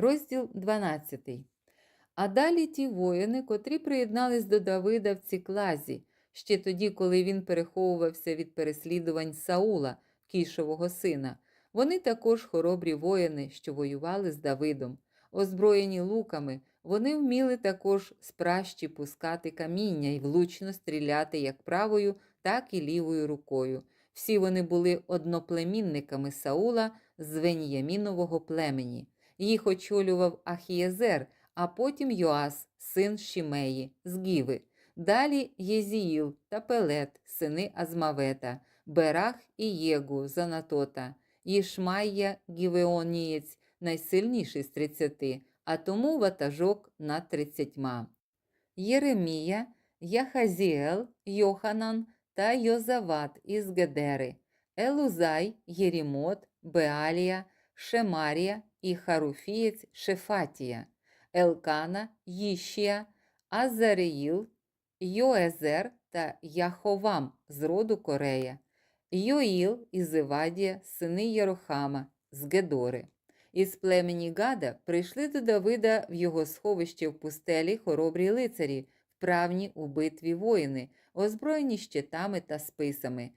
Розділ 12. А далі ті воїни, котрі приєднались до Давида в Ціклазі, ще тоді, коли він переховувався від переслідувань Саула, кішового сина. Вони також хоробрі воїни, що воювали з Давидом. Озброєні луками, вони вміли також з пращі пускати каміння і влучно стріляти як правою, так і лівою рукою. Всі вони були одноплемінниками Саула з Веніямінового племені. Їх очолював Ахієзер, а потім Йоас, син Шімеї, з Гіви. Далі Єзіїл та Пелет, сини Азмавета, Берах і Єгу з Анатота, Гівеонієць, найсильніший з тридцяти, а тому ватажок над тридцятьма. Єремія, Яхазіел, Йоханан та Йозават із Гедери, Елузай, Єрімот, Беалія, Шемарія і Харуфієць Шефатія, Елкана, Їшія, Азареїл, Йоезер та Яховам з роду Корея, Йоїл і Зевадія, сини Єрохама з Гедори. Із племені Гада прийшли до Давида в його сховище в пустелі хоробрі лицарі, вправні у битві воїни, озброєні щитами та списами.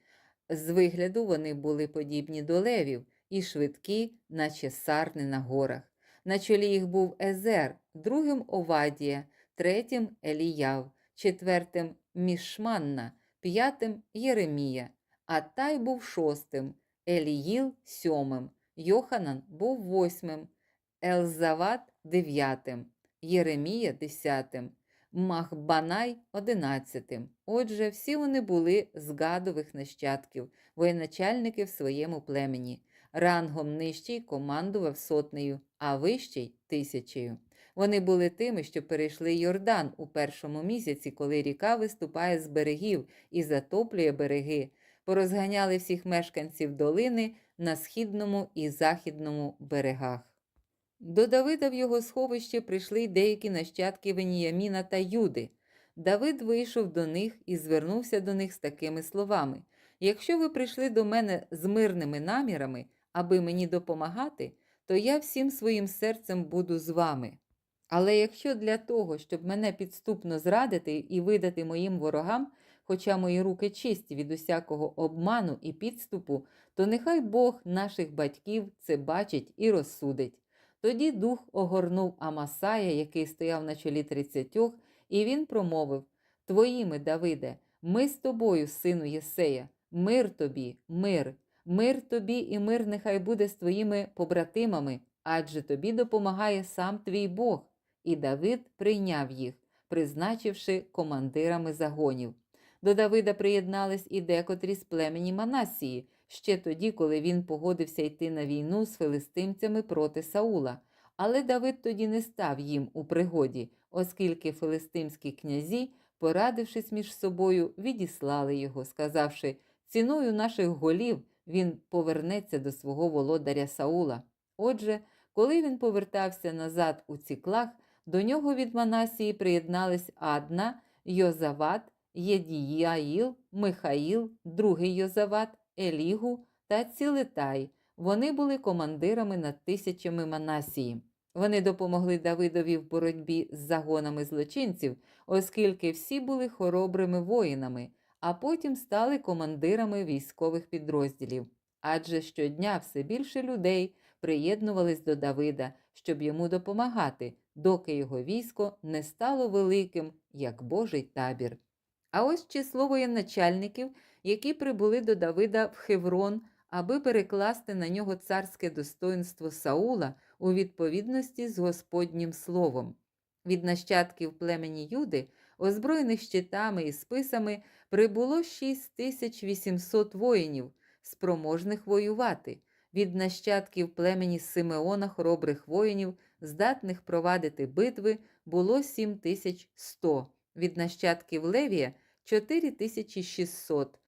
З вигляду вони були подібні до левів і швидкі, наче сарни на горах. На чолі їх був Езер, другим Овадія, третім Еліяв, четвертим Мішманна, п'ятим Єремія, а Тай був шостим, Еліїл сьомим, Йоханан був восьмим, Елзават дев'ятим, Єремія десятим, Махбанай одинадцятим. Отже, всі вони були з гадових нащадків, воєначальники в своєму племені. Рангом нижчий командував сотнею, а вищий тисячею. Вони були тими, що перейшли Йордан у першому місяці, коли ріка виступає з берегів і затоплює береги, порозганяли всіх мешканців долини на східному і західному берегах. До Давида в його сховище прийшли деякі нащадки Веніяміна та Юди. Давид вийшов до них і звернувся до них з такими словами: Якщо ви прийшли до мене з мирними намірами, аби мені допомагати, то я всім своїм серцем буду з вами. Але якщо для того, щоб мене підступно зрадити і видати моїм ворогам, хоча мої руки чисті від усякого обману і підступу, то нехай Бог наших батьків це бачить і розсудить. Тоді дух огорнув Амасая, який стояв на чолі тридцятьох, і він промовив Твоїми, Давиде, ми з тобою, сину Єсея, мир тобі, мир, мир тобі і мир нехай буде з твоїми побратимами, адже тобі допомагає сам твій Бог. І Давид прийняв їх, призначивши командирами загонів. До Давида приєднались і декотрі з племені Манасії, ще тоді, коли він погодився йти на війну з филистимцями проти Саула. Але Давид тоді не став їм у пригоді, оскільки филистимські князі, порадившись між собою, відіслали його, сказавши, ціною наших голів він повернеться до свого володаря Саула. Отже, коли він повертався назад у ціклах, до нього від Манасії приєднались Адна, Йозават, Єдіяїл, Михаїл, другий Йозават, Елігу та Цілетай. Вони були командирами над тисячами Манасії. Вони допомогли Давидові в боротьбі з загонами злочинців, оскільки всі були хоробрими воїнами, а потім стали командирами військових підрозділів. Адже щодня все більше людей приєднувались до Давида, щоб йому допомагати, доки його військо не стало великим, як Божий табір. А ось число воєначальників, які прибули до Давида в Хеврон, аби перекласти на нього царське достоинство Саула у відповідності з Господнім словом. Від нащадків племені Юди, озброєних щитами і списами, прибуло 6800 воїнів, спроможних воювати, від нащадків племені Симеона хоробрих воїнів, здатних провадити битви, було 7100, від нащадків Левія 4600.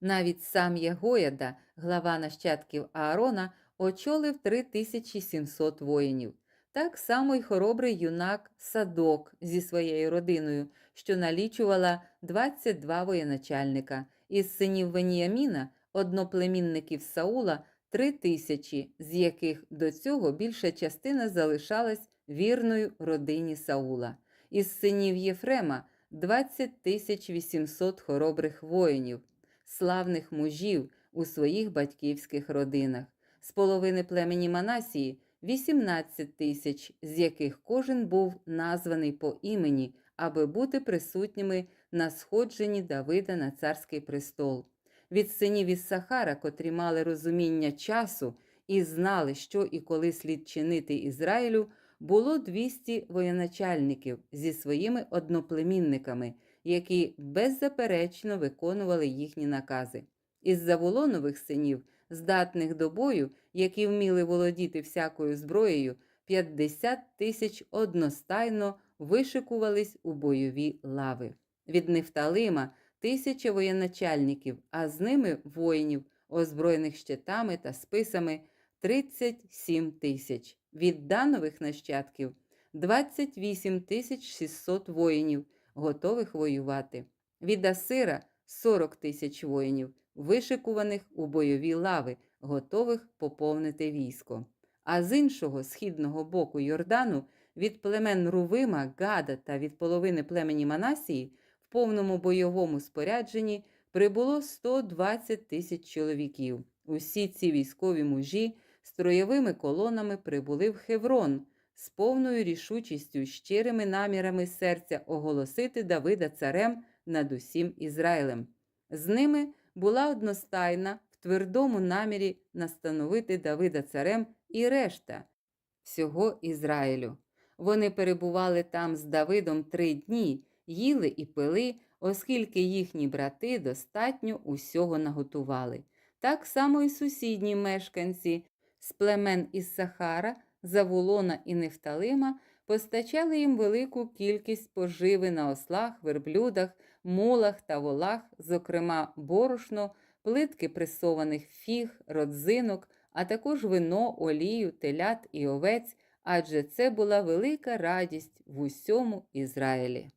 Навіть сам Єгояда, глава нащадків Аарона, очолив 3700 воїнів. Так само й хоробрий юнак Садок зі своєю родиною, що налічувала 22 воєначальника. Із синів Веніяміна, одноплемінників Саула, три тисячі, з яких до цього більша частина залишалась вірною родині Саула. Із синів Єфрема 20 тисяч 800 хоробрих воїнів, славних мужів у своїх батьківських родинах, з половини племені Манасії 18 тисяч, з яких кожен був названий по імені, аби бути присутніми на сходженні Давида на царський престол. Від синів із Сахара, котрі мали розуміння часу і знали, що і коли слід чинити Ізраїлю, було 200 воєначальників зі своїми одноплемінниками, які беззаперечно виконували їхні накази. Із Заволонових синів, здатних до бою, які вміли володіти всякою зброєю, 50 тисяч одностайно вишикувались у бойові лави. Від Нефталима тисяча воєначальників, а з ними воїнів, озброєних щитами та списами 37 тисяч. Від Данових нащадків 28 тисяч 600 воїнів, готових воювати. Від Асира 40 тисяч воїнів, вишикуваних у бойові лави, готових поповнити військо. А з іншого східного боку Йордану від племен Рувима, Гада та від половини племені Манасії в повному бойовому спорядженні прибуло 120 тисяч чоловіків. Усі ці військові мужі строєвими колонами прибули в Хеврон з повною рішучістю, щирими намірами серця оголосити Давида царем над усім Ізраїлем. З ними була одностайна в твердому намірі настановити Давида царем і решта всього Ізраїлю. Вони перебували там з Давидом три дні, їли і пили, оскільки їхні брати достатньо усього наготували. Так само і сусідні мешканці з племен із Сахара, Заволона і Нефталима постачали їм велику кількість поживи на ослах, верблюдах, мулах та волах, зокрема борошно, плитки пресованих фіг, родзинок, а також вино, олію, телят і овець, адже це була велика радість в усьому Ізраїлі.